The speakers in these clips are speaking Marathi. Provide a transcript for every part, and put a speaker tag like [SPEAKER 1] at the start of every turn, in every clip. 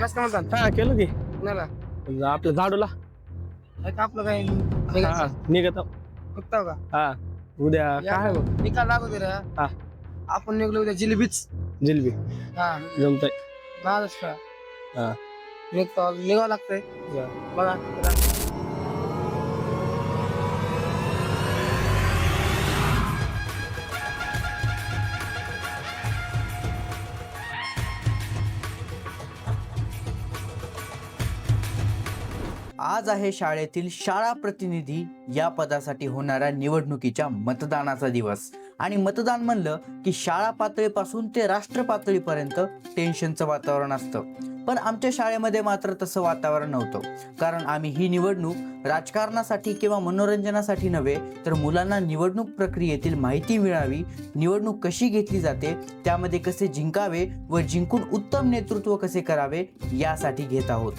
[SPEAKER 1] त्यालाच काय म्हणतात?
[SPEAKER 2] हा केलं की.
[SPEAKER 1] कुणाला?
[SPEAKER 2] आपल्या झाडूला.
[SPEAKER 1] काय का आपलं काय
[SPEAKER 2] हा
[SPEAKER 1] निघायचं?
[SPEAKER 2] निघत
[SPEAKER 1] बघताव का?
[SPEAKER 2] हा उद्या काय आहे बघ?
[SPEAKER 1] निकाल लागू दे रे.
[SPEAKER 2] हा.
[SPEAKER 1] आपण निघलो उद्या जिलेबीच.
[SPEAKER 2] जिलबी.
[SPEAKER 1] हा.
[SPEAKER 2] जमतय.
[SPEAKER 1] महाराष्ट्र
[SPEAKER 2] हा.
[SPEAKER 1] निघतो निघावं लागतंय. बघा.
[SPEAKER 3] आज आहे शाळेतील शाळा प्रतिनिधी. या पदासाठी होणाऱ्या निवडणुकीच्या मतदानाचा दिवस. आणि मतदान म्हणलं की शाळा पातळीपासून ते राष्ट्र पातळीपर्यंत टेन्शनचं वातावरण असतं. पण आमच्या शाळेमध्ये मात्र तसं वातावरण नव्हतं. कारण आम्ही ही निवडणूक राजकारणासाठी किंवा मनोरंजनासाठी नव्हे तर मुलांना निवडणूक प्रक्रियेतील माहिती मिळावी निवडणूक कशी घेतली जाते त्यामध्ये कसे जिंकावे व जिंकून उत्तम नेतृत्व कसे करावे यासाठी घेत आहोत.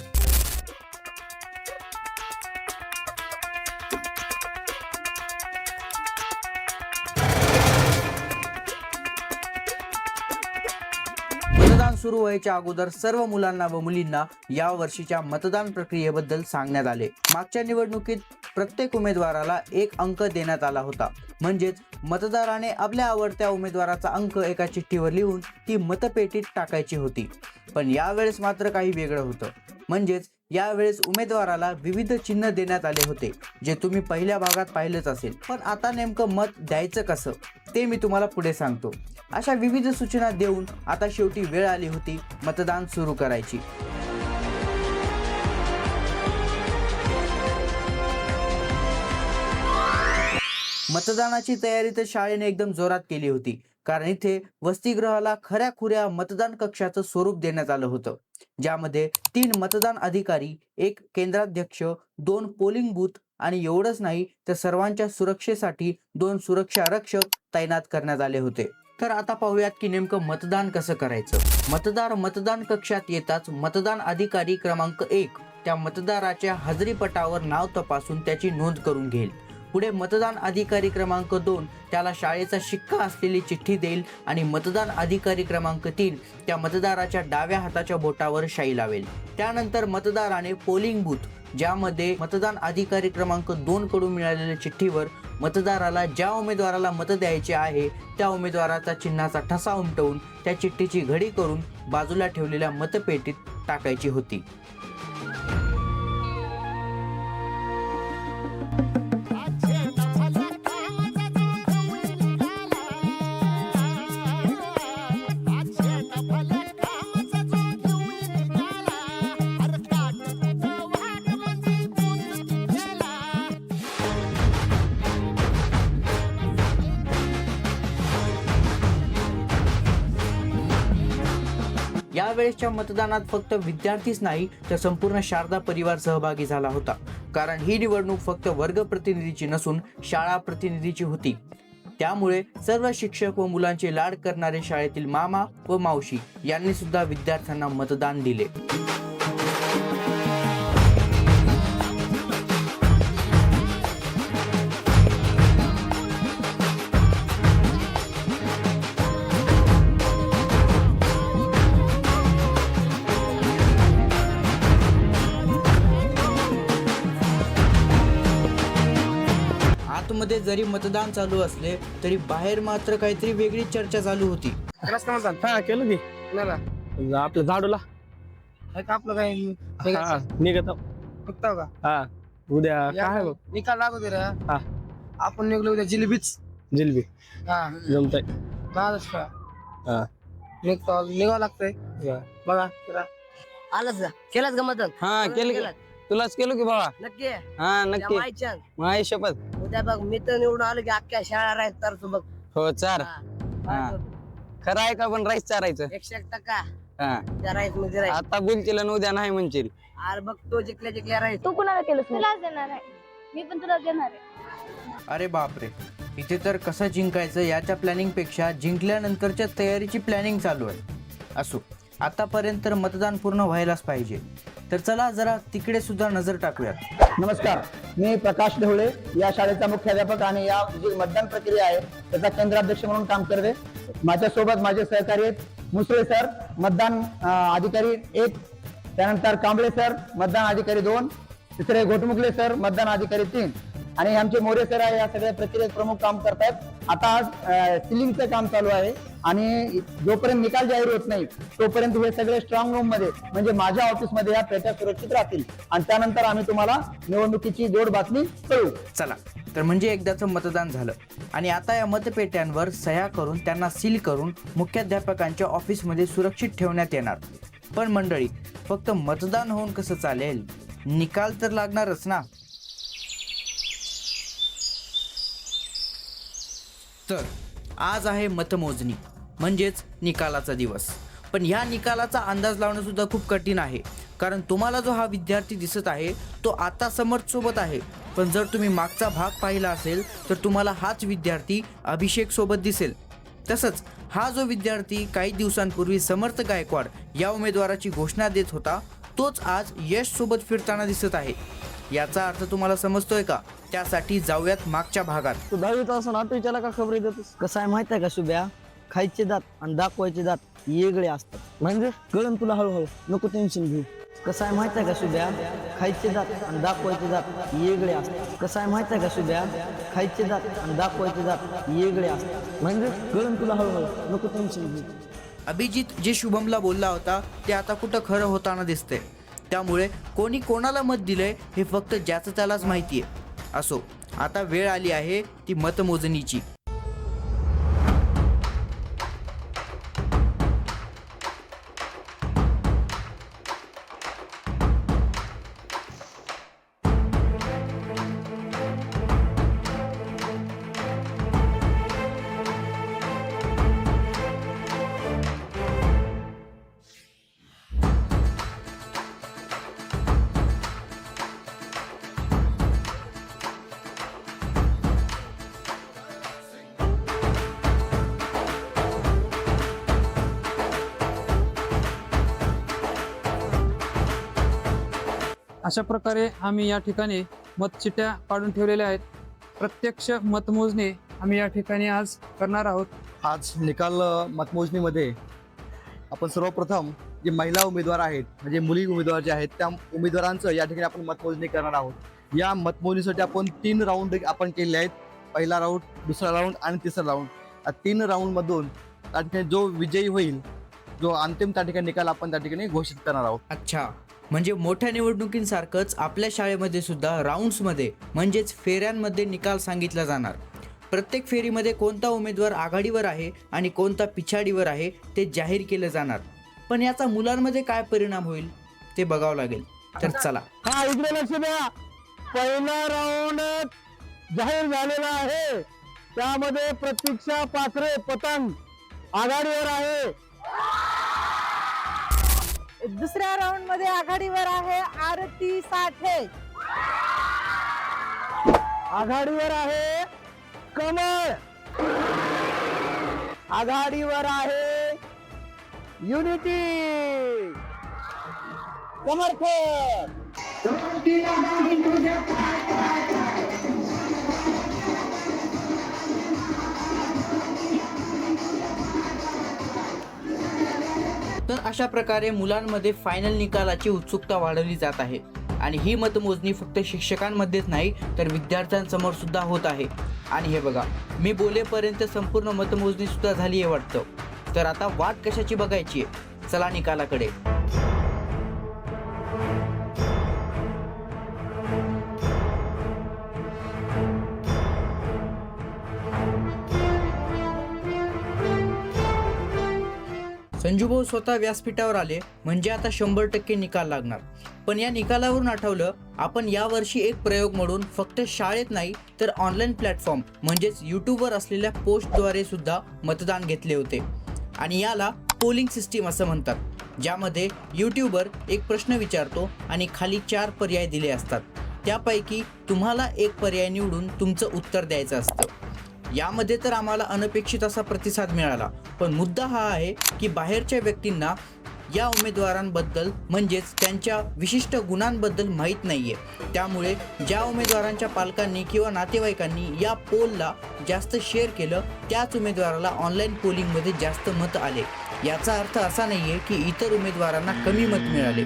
[SPEAKER 3] सुरू व्हायच्या अगोदर सर्व मुलांना व मुलींना या वर्षीच्या मतदान प्रक्रियेबद्दल सांगण्यात आले. मागच्या निवडणुकीत प्रत्येक उमेदवाराला एक अंक देण्यात आला होता. म्हणजेच मतदाराने आपल्या आवडत्या उमेदवाराचा अंक एका चिठ्ठीवर लिहून ती मतपेटीत टाकायची होती. पण यावेळेस मात्र काही वेगळं होतं. म्हणजेच यावेळेस उमेदवाराला विविध चिन्ह देण्यात आले होते जे तुम्ही पहिल्या भागात पाहिलंच असेल. पण आता नेमकं मत द्यायचं कसं? ते मी तुम्हाला पुढे सांगतो. अशा विविध सूचना देऊन आता शेवटी वेळ आली होती मतदान सुरू करायची. मतदानाची तयारी तर शाळेने एकदम जोरात केली होती. कारण इथे वसतिगृहाला खऱ्या खुऱ्या मतदान कक्षाचं स्वरूप देण्यात आलं होतं. ज्यामध्ये तीन मतदान अधिकारी एक केंद्राध्यक्ष दोन पोलिंग बूथ आणि एवढंच नाही तर सर्वांच्या सुरक्षेसाठी दोन सुरक्षा रक्षक तैनात करण्यात आले होते. तर आता पाहूयात की नेमकं मतदान कसं करायचं? मतदार मतदान कक्षात येताच मतदान अधिकारी क्रमांक एक त्या मतदाराच्या हजेरीपटावर नाव तपासून त्याची नोंद करून घेईल. पुढे मतदान अधिकारी क्रमांक दोन त्याला शाळेचा शिक्का असलेली चिठ्ठी देईल आणि मतदान अधिकारी क्रमांक तीन त्या मतदाराच्या डाव्या हाताच्या बोटावर शाई लावेल. त्यानंतर मतदाराने पोलिंग बूथ ज्यामध्ये मतदान अधिकारी क्रमांक दोन कडून मिळालेल्या चिठ्ठीवर मतदाराला ज्या उमेदवाराला मत द्यायचे आहे त्या उमेदवाराचा चिन्हाचा ठसा उमटवून त्या चिठ्ठीची घडी करून बाजूला ठेवलेल्या मतपेटीत टाकायची होती. यावेळेसच्या मतदानात फक्त विद्यार्थीच नाही तर संपूर्ण शारदा परिवार सहभागी झाला होता. कारण ही निवडणूक फक्त वर्ग प्रतिनिधीची नसून शाळा प्रतिनिधीची होती. त्यामुळे सर्व शिक्षक व मुलांचे लाड करणारे शाळेतील मामा व मावशी यांनी सुद्धा विद्यार्थ्यांना मतदान दिले. आतमध्ये जरी मतदान चालू असले तरी बाहेर मात्र काहीतरी वेगळी चर्चा चालू होती.
[SPEAKER 2] हा केलं की.
[SPEAKER 1] कुणाला
[SPEAKER 2] आपल्या झाडूला.
[SPEAKER 1] का आपलं काय
[SPEAKER 2] हा? निघत
[SPEAKER 1] बघताव का?
[SPEAKER 2] हा उद्या काय आहे बघ.
[SPEAKER 1] निकाल लागू दे रे.
[SPEAKER 2] हा.
[SPEAKER 1] आपण निघलो उद्या जिलेबीच.
[SPEAKER 2] जिलबी.
[SPEAKER 1] हा.
[SPEAKER 2] जमतय.
[SPEAKER 1] महाराष्ट्र
[SPEAKER 2] हा.
[SPEAKER 1] निघतो निघावं लागतंय. बघा.
[SPEAKER 4] आलंच का केलंच का मतदान?
[SPEAKER 5] हा केलं की. तुलाच केलो की बाबा?
[SPEAKER 4] नक्की?
[SPEAKER 5] हा नक्की. माय शपथ
[SPEAKER 4] उद्या बघ मी तर निवडून आलो की अख्ख्या शाळा राहत तर तू बघ.
[SPEAKER 5] हो चार.
[SPEAKER 4] हा.
[SPEAKER 5] हा. खरं आहे का पण राईस चारायचं?
[SPEAKER 4] एकशे एक टक्का.
[SPEAKER 5] हा.
[SPEAKER 4] त्या राईसमध्ये राहील.
[SPEAKER 5] आता बोलतील आणि उद्या नाही म्हणशील.
[SPEAKER 4] अरे बघ तो जिंकल्या जिंकल्या राहील.
[SPEAKER 6] तू कुणाला केलंस तुलाच देणार आहे. मी पण तुला देणार आहे.
[SPEAKER 3] अरे बापरे. इथे तर कसं जिंकायचं याच्या प्लॅनिंगपेक्षा जिंकल्यानंतरच्या तयारीची प्लॅनिंग चालू आहे. असो आतापर्यंत तर मतदान पूर्ण व्हायलाच पाहिजे. तर चला जरा तिकडे सुद्धा नजर टाकूयात.
[SPEAKER 7] नमस्कार. मी प्रकाश ढवळे या शाळेचा मुख्याध्यापक आणि या जी मतदान प्रक्रिया आहे त्याचा केंद्राध्यक्ष म्हणून काम करते. माझ्यासोबत माझे सहकारी आहेत. मुसळे सर मतदान अधिकारी एक त्यानंतर कांबळे सर मतदान अधिकारी दोन तिसरे घोटमुखले सर मतदान अधिकारी तीन. आणि आमचे मोरे सर आहे या सगळ्या प्रक्रियेत प्रमुख काम करतात आता आज सिलिंगचं काम चालू आहे आणि जोपर्यंत निकाल जाहीर होत नाही तोपर्यंत हे सगळे स्ट्रॉंग रूममध्ये म्हणजे माझ्या ऑफिसमध्ये या पेट्या सुरक्षित राहतील. आणि त्यानंतर आम्ही तुम्हाला निवडणुकीची जोड बातमी कळू
[SPEAKER 3] चला तर म्हणजे एकदाचं मतदान झालं. आणि आता या मतपेट्यांवर सह्या करून त्यांना सील करून मुख्याध्यापकांच्या ऑफिसमध्ये सुरक्षित ठेवण्यात येणार. पण मंडळी फक्त मतदान होऊन कसं चालेल? निकाल तर लागणारच ना. तर आज आहे मतमोजणी म्हणजेच निकालाचा दिवस. पण ह्या निकालाचा अंदाज लावणं सुद्धा खूप कठीण आहे. कारण तुम्हाला जो हा विद्यार्थी दिसत आहे तो आता समर्थसोबत आहे. पण जर तुम्ही मागचा भाग पाहिला असेल तर तुम्हाला हाच विद्यार्थी अभिषेक सोबत दिसेल. तसंच हा जो विद्यार्थी काही दिवसांपूर्वी समर्थ गायकवाड या उमेदवाराची घोषणा देत होता तोच आज यश सोबत फिरताना दिसत आहे. याचा अर्थ तुम्हाला समजतोय का? त्यासाठी जाऊयात मागच्या भागात.
[SPEAKER 2] तू दहावीत असं ना विचारला का खबरी देतोस
[SPEAKER 5] कसं आहे माहीत आहे का शुभ्या खायचे दात आणि दाखवायचे दात वेगळे असतात.
[SPEAKER 2] म्हणजे?
[SPEAKER 5] कळण तुला हळूहळू. नको टेन्शन घेऊ. कसं आहे माहीत आहे का शुभ्या खायचे दात आणि दाखवायचे दात वेगळे असतात. कसं आहे माहीत आहे का शुभ्या खायचे दात आणि दाखवायचे दात वेगळे असतात.
[SPEAKER 2] म्हणजे?
[SPEAKER 5] कळण तुला हळूहळू. नको टेन्शन घेऊ.
[SPEAKER 3] अभिजित जे शुभमला बोलला होता ते आता कुठं खरं होताना दिसतंय. त्यामुळे कोणी कोणाला मत दिलंय हे फक्त ज्याचं त्यालाच माहिती आहे असो. आता वेळ आली आहे ती मतमोजणीची.
[SPEAKER 8] अशा प्रकारे आम्ही या ठिकाणी मतचिट्या काढून ठेवलेल्या आहेत. प्रत्यक्ष मतमोजणी आम्ही या ठिकाणी आज करणार आहोत.
[SPEAKER 9] आज निकाल मतमोजणीमध्ये आपण सर्वप्रथम जे महिला उमेदवार आहेत म्हणजे मुली उमेदवार जे आहेत त्या उमेदवारांचं या ठिकाणी आपण मतमोजणी करणार आहोत. या मतमोजणीसाठी आपण तीन राऊंड आपण केले आहेत. पहिला राऊंड दुसरा राऊंड आणि तिसरा राऊंड या तीन राऊंडमधून त्या ठिकाणी जो विजयी होईल जो अंतिम त्या ठिकाणी निकाल आपण त्या ठिकाणी घोषित करणार आहोत.
[SPEAKER 3] अच्छा. म्हणजे मोठ्या निवडणुकींसारखंच आपल्या शाळेमध्ये सुद्धा राऊंड्समध्ये म्हणजेच फेऱ्यांमध्ये निकाल सांगितला जाणार. प्रत्येक फेरीमध्ये कोणता उमेदवार आघाडीवर आहे आणि कोणता पिछाडीवर आहे ते जाहीर केलं जाणार. पण याचा मुलांमध्ये काय परिणाम होईल ते बघावं लागेल. तर चला.
[SPEAKER 2] हा इकडे लक्ष द्या पहिला राऊंड जाहीर झालेला आहे. त्यामध्ये प्रतीक्षा पात्रे पतंग आघाडीवर आहे.
[SPEAKER 10] दुसऱ्या राऊंडमध्ये आघाडीवर आहे आरती साठे.
[SPEAKER 2] आघाडीवर आहे कमळ. आघाडीवर आहे युनिटी समर्थन
[SPEAKER 3] अशा प्रकारे मुलांमध्ये फायनल निकालाची उत्सुकता वाढवली जात आहे. आणि ही मतमोजणी फक्त शिक्षकांमध्येच नाही तर विद्यार्थ्यांसमोर सुद्धा होत आहे. आणि हे बघा मी बोलेपर्यंत संपूर्ण मतमोजणी सुद्धा झाली आहे वाटतं. तर आता वाट कशाची बघायची आहे? चला निकालाकडे. संजूभाऊ स्वतः व्यासपीठावर आले म्हणजे आता शंभर टक्के निकाल लागणार. पण या निकालावरून आठवलं आपण यावर्षी एक प्रयोग म्हणून फक्त शाळेत नाही तर ऑनलाईन प्लॅटफॉर्म म्हणजेच यूट्यूबवर असलेल्या पोस्टद्वारे सुद्धा मतदान घेतले होते. आणि याला पोलिंग सिस्टीम असं म्हणतात ज्यामध्ये यूट्यूबर एक प्रश्न विचारतो आणि खाली चार पर्याय दिले असतात. त्यापैकी तुम्हाला एक पर्याय निवडून तुमचं उत्तर द्यायचं असतं. यामध्ये तर आम्हाला अनपेक्षित असा प्रतिसाद मिळाला. पण मुद्दा हा आहे की बाहेरच्या व्यक्तींना या उमेदवारांबद्दल म्हणजेच त्यांच्या विशिष्ट गुणांबद्दल माहीत नाही आहे त्यामुळे ज्या उमेदवारांच्या पालकांनी किंवा नातेवाईकांनी या पोलला जास्त शेअर केलं त्याच उमेदवाराला ऑनलाईन पोलिंगमध्ये जास्त मत आले. याचा अर्थ असा नाही आहे की इतर उमेदवारांना कमी मत मिळाले.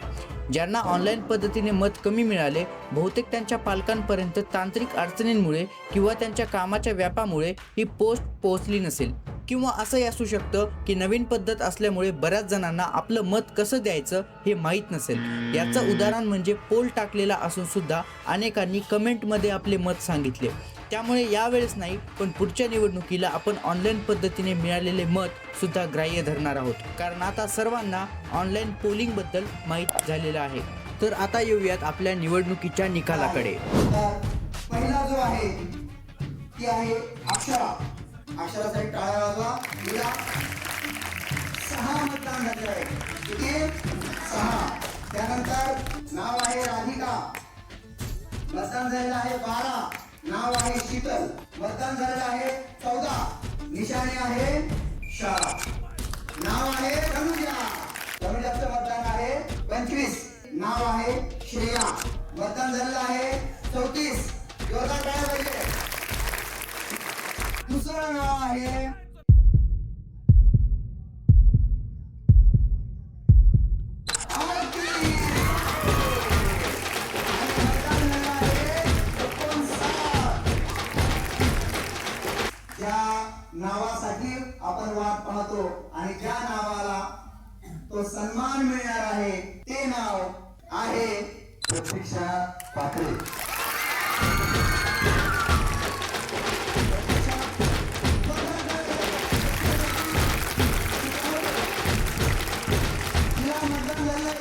[SPEAKER 3] ज्यांना ऑनलाईन पद्धतीने मत कमी मिळाले बहुतेक त्यांच्या पालकांपर्यंत तांत्रिक अडचणींमुळे किंवा त्यांच्या कामाच्या व्यापामुळे ही पोस्ट पोहोचली नसेल. किंवा असंही असू शकतं की नवीन पद्धत असल्यामुळे बऱ्याच जणांना आपलं मत कसं द्यायचं हे माहीत नसेल. याचं उदाहरण म्हणजे पोल टाकलेला असून सुद्धा अनेकांनी कमेंटमध्ये आपले मत सांगितले. त्यामुळे यावेळेस नाही पण पुढच्या निवडणुकीला आपण ऑनलाईन पद्धतीने मिळालेले मत सुद्धा ग्राह्य धरणार आहोत. कारण आता सर्वांना ऑनलाईन पोलिंगबद्दल माहीत झालेलं आहे. तर आता येऊयात आपल्या निवडणुकीच्या निकालाकडे.
[SPEAKER 7] पहिला जो आहे ती आहे अक्षरा. अक्षरासाठी टाळ्या वाजवा. तिला सहा मतदान झाले आहे. किती सहा. त्यानंतर नाव आहे राधिका. मतदान झालेलं आहे बारा. नाव आहे शीतल. मतदान झालेलं आहे चौदा. निशाणे आहे शाळा नाव आहे तनुजा तनुजाचं मतदान आहे पंचवीस. नाव आहे श्रेया. मतदान झालेलं आहे चौतीस. जोरदार काय पाहिजे. दुसरं नाव आहे वाट आणि ज्या नावाला तो सन्मान मिळणार आहे ते नाव आहे प्रतीक्षा पात्रे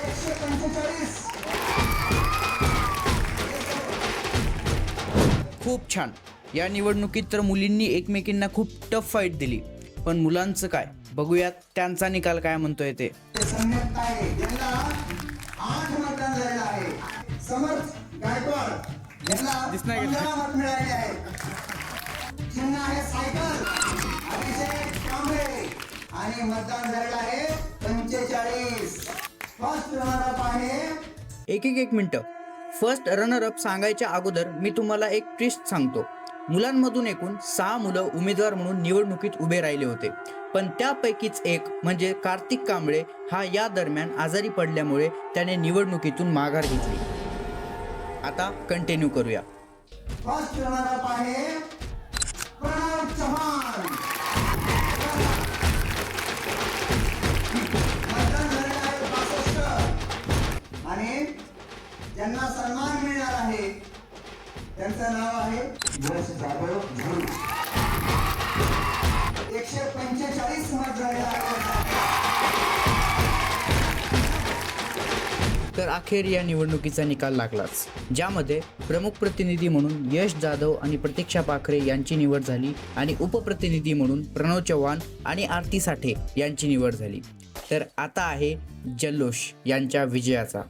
[SPEAKER 7] एकशे पंचेचाळीस.
[SPEAKER 3] खूप छान. या निवडणुकीत तर मुलींनी एकमेकींना खूप टफ फाईट दिली. पण मुलांचं काय? बघूयात त्यांचा निकाल काय म्हणतोय ते.
[SPEAKER 7] आणि मतदान झालेलं आहे पंचेचाळीस फर्स्ट रनर आहे
[SPEAKER 3] एक एक एक मिनिट. फर्स्ट रनरअप सांगायच्या अगोदर मी तुम्हाला एक ट्विस्ट सांगतो. मुलांमधून एकूण सहा मुलं उमेदवार म्हणून निवडणुकीत उभे राहिले होते. पण त्यापैकीच एक म्हणजे कार्तिक कांबळे हा या दरम्यान आजारी पडल्यामुळे त्याने निवडणुकीतून माघार घेतली. आता कंटिन्यू करूया.
[SPEAKER 7] आणि ज्यांना सन्मान मिळणार आहे त्यांचं नाव आहे यश जाधव एकशे पंचेचाळीस मत
[SPEAKER 3] तर अखेर या निवडणुकीचा निकाल लागलाच ज्यामध्ये प्रमुख प्रतिनिधी म्हणून यश जाधव आणि प्रतीक्षा पाखरे यांची निवड झाली आणि उपप्रतिनिधी म्हणून प्रणव चव्हाण आणि आरती साठे यांची निवड झाली. तर आता आहे जल्लोष यांच्या विजयाचा.